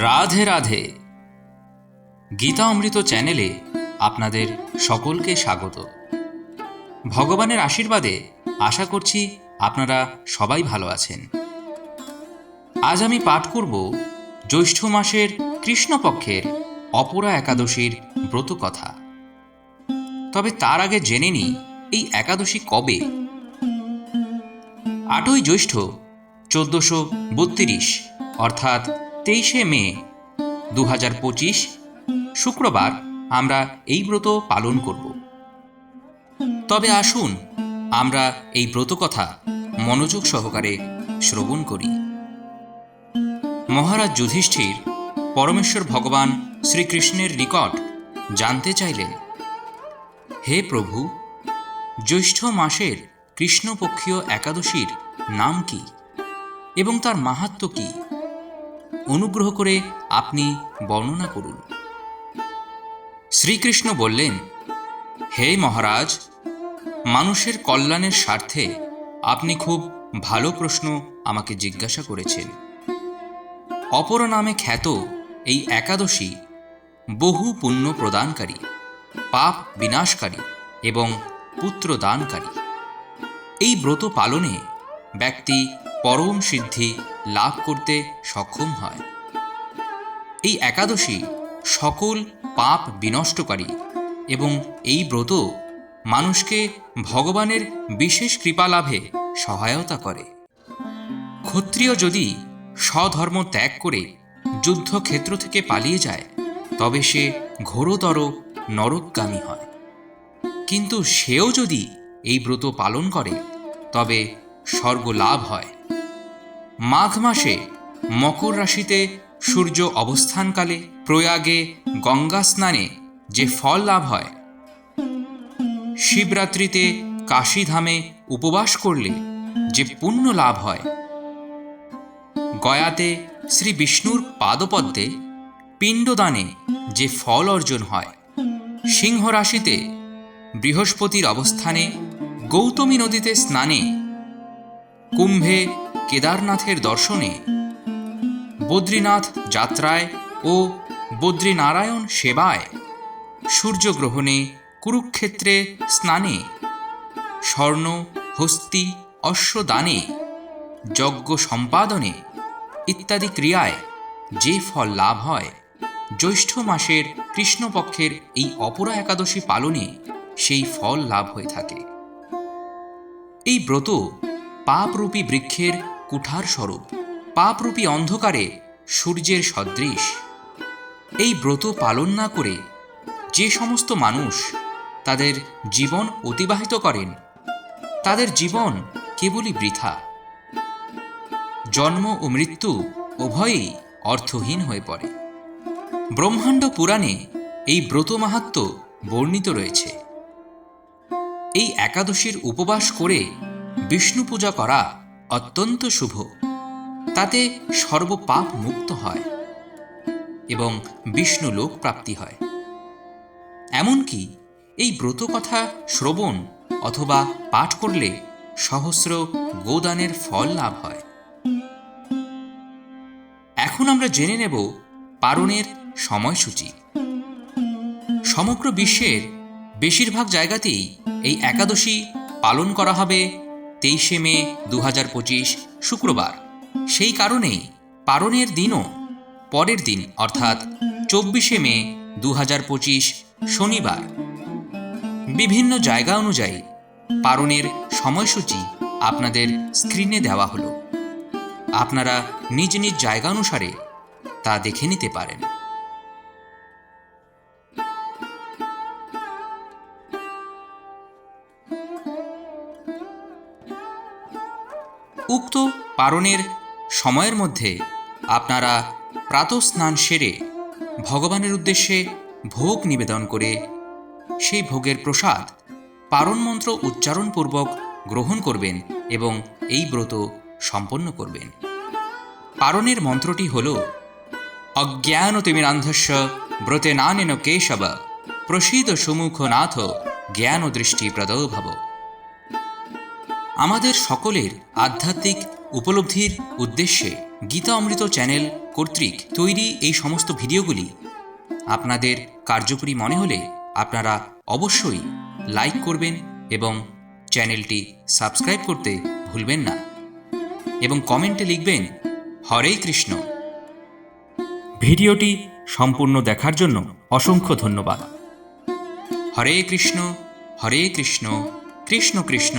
রাধে রাধে। গীতা অমৃত চ্যানেলে আপনাদের সকলকে স্বাগত। ভগবানের আশীর্বাদে আশা করছি আপনারা সবাই ভালো আছেন। আজ আমি পাঠ করব জ্যৈষ্ঠ মাসের কৃষ্ণপক্ষের অপরা একাদশীর ব্রত কথা তবে তার আগে জেনে নিই এই একাদশী কবে? আটই জ্যৈষ্ঠ চোদ্দশো বত্রিশ, অর্থাৎ তেইশে মে দু পঁচিশ, শুক্রবার আমরা এই ব্রত পালন করব। তবে আসুন, আমরা এই ব্রত কথা মনোযোগ সহকারে শ্রবণ করি। মহারাজ যুধিষ্ঠির পরমেশ্বর ভগবান শ্রীকৃষ্ণের নিকট জানতে চাইলেন, হে প্রভু, জ্যৈষ্ঠ মাসের কৃষ্ণপক্ষীয় একাদশীর নাম কি এবং তার মাহাত্ম্য কি? অনুগ্রহ করে আপনি বর্ণনা করুন। শ্রীকৃষ্ণ বললেন, হে মহারাজ, মানুষের কল্যাণের স্বার্থে আপনি খুব ভালো প্রশ্ন আমাকে জিজ্ঞাসা করেছেন। অপর নামে খ্যাত এই একাদশী বহু পুণ্য প্রদানকারী, পাপ বিনাশকারী এবং পুত্র দানকারী এই ব্রত পালনে ব্যক্তি পরম সিদ্ধি লাভ করতে সক্ষম হয়। এই একাদশী সকল পাপ বিনষ্টকারী এবং এই ব্রত মানুষকে ভগবানের বিশেষ কৃপা লাভে সহায়তা করে। ক্ষত্রিয় যদি স্বধর্ম ত্যাগ করে যুদ্ধক্ষেত্র থেকে পালিয়ে যায়, তবে সে ঘোরতর নরকগামী হয়। কিন্তু সেও যদি এই ব্রত পালন করে, তবে স্বর্গ লাভ হয়। মাঘ মাসে মকর রাশিতে সূর্য অবস্থানকালে প্রয়াগে গঙ্গা স্নানে যে ফল লাভ হয়, শিবরাত্রিতে কাশীধামে উপবাস করলে যে পুণ্য লাভ হয়। গয়াতে শ্রী বিষ্ণুর পাদপদ্মে পিণ্ডদানে যে ফল অর্জন হয়, সিংহ রাশিতে বৃহস্পতির অবস্থানে গৌতমী নদীতে স্নানে কুম্ভে কেদারনাথের দর্শনে বদ্রীনাথ যাত্রায় ও বদ্রীনারায়ণ সেবায় সূর্যগ্রহণে কুরুক্ষেত্রে স্নানে, স্বর্ণ, হস্তি, অশ্বদানে, যজ্ঞ সম্পাদনে ইত্যাদি ক্রিয়ায় যে ফল লাভ হয়, জ্যৈষ্ঠ মাসের কৃষ্ণপক্ষের এই অপরা একাদশী পালনে সেই ফল লাভ হয়ে থাকে। এই ব্রত পাপরূপী বৃক্ষের কুঠার স্বরূপ, পাপরূপী অন্ধকারে সূর্যের সদৃশ। এই ব্রত পালন না করে যে সমস্ত মানুষ তাদের জীবন অতিবাহিত করেন, তাদের জীবন কেবলই বৃথা। জন্ম ও মৃত্যু উভয়েই অর্থহীন হয়ে পড়ে। ব্রহ্মাণ্ড পুরাণে এই ব্রত মাহাত্ম বর্ণিত রয়েছে। এই একাদশীর উপবাস করে বিষ্ণু পূজা করা অত্যন্ত শুভ। তাতে সর্বপাপ মুক্ত হয় এবং বিষ্ণু লোক প্রাপ্তি হয়। এমনকি এই ব্রত কথা শ্রবণ অথবা পাঠ করলে সহস্র গোদানের ফল লাভ হয়। এখন আমরা জেনে নেব পারণের সময়সূচি। সমগ্র বিশ্বের বেশিরভাগ জায়গাতেই এই একাদশী পালন করা হবে তেইশে মে দু পঁচিশ, শুক্রবার। সেই কারণেই পারণের দিনও পরের দিন, অর্থাৎ চব্বিশে মে দু পঁচিশ, শনিবার। বিভিন্ন জায়গা অনুযায়ী পারণের সময়সূচি আপনাদের স্ক্রিনে দেওয়া হলো। আপনারা নিজ নিজ জায়গা অনুসারে তা দেখে নিতে পারেন। উক্ত পারণের সময়ের মধ্যে আপনারা প্রাতঃস্নান সেরে ভগবানের উদ্দেশ্যে ভোগ নিবেদন করে সেই ভোগের প্রসাদ পারণ মন্ত্র উচ্চারণপূর্বক গ্রহণ করবেন এবং এই ব্রত সম্পন্ন করবেন। পারণের মন্ত্রটি হল, অজ্ঞানতিমিরান্ধস্য ব্রতে নানেন কেশব, প্রসিদ সুমুখ নাথ জ্ঞান দৃষ্টি প্রদৌ ভব। আমাদের সকলের আধ্যাত্মিক উপলব্ধির উদ্দেশ্যে গীতা অমৃত চ্যানেল কর্তৃক তৈরি এই সমস্ত ভিডিওগুলি। আপনাদের কার্যকরী মনে হলে আপনারা অবশ্যই লাইক করবেন এবং চ্যানেলটি সাবস্ক্রাইব করতে ভুলবেন না এবং কমেন্টে লিখবেন, হরে কৃষ্ণ। ভিডিওটি সম্পূর্ণ দেখার জন্য অসংখ্য ধন্যবাদ। হরে কৃষ্ণ হরে কৃষ্ণ কৃষ্ণ কৃষ্ণ।